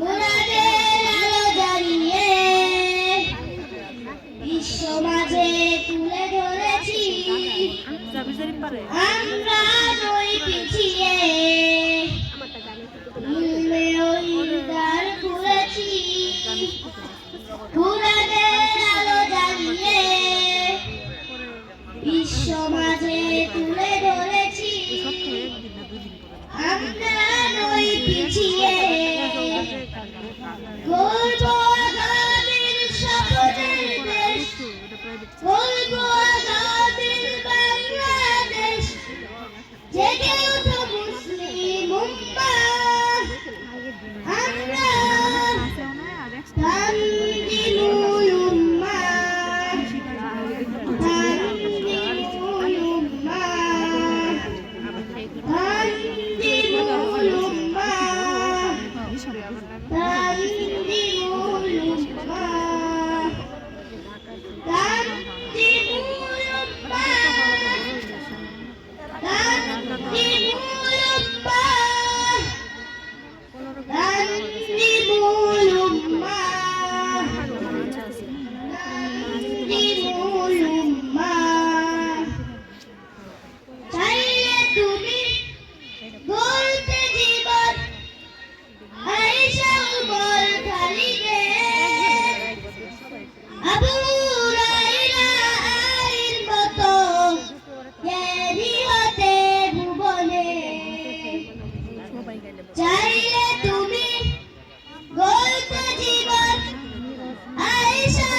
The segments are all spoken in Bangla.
মুরাদের আলো জ্বালিয়ে বিশ্ব মাঝে তুলে ধরেছি। আমরা নই পিছিয়ে। চাইলে তুমি বলতে জীবন আয়েশা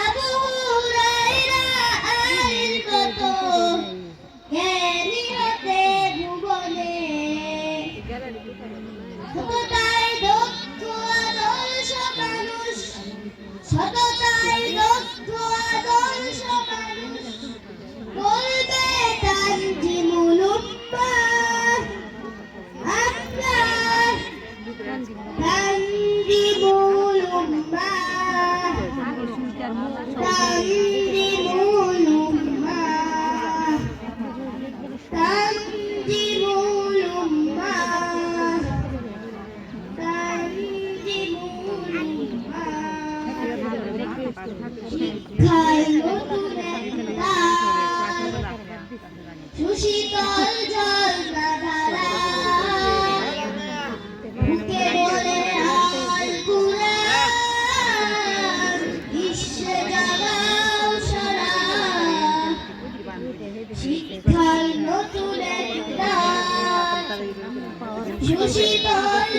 আবু হুরায়রা আর কত জ্ঞানী হতে দূষিত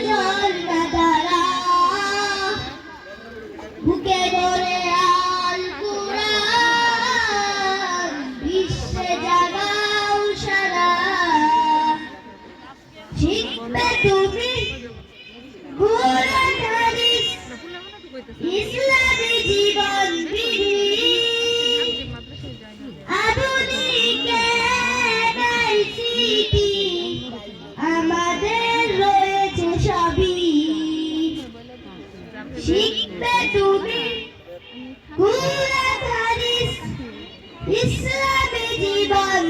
জল দাদা। তুমি ভুলে থাকিস ইসলামে জীবন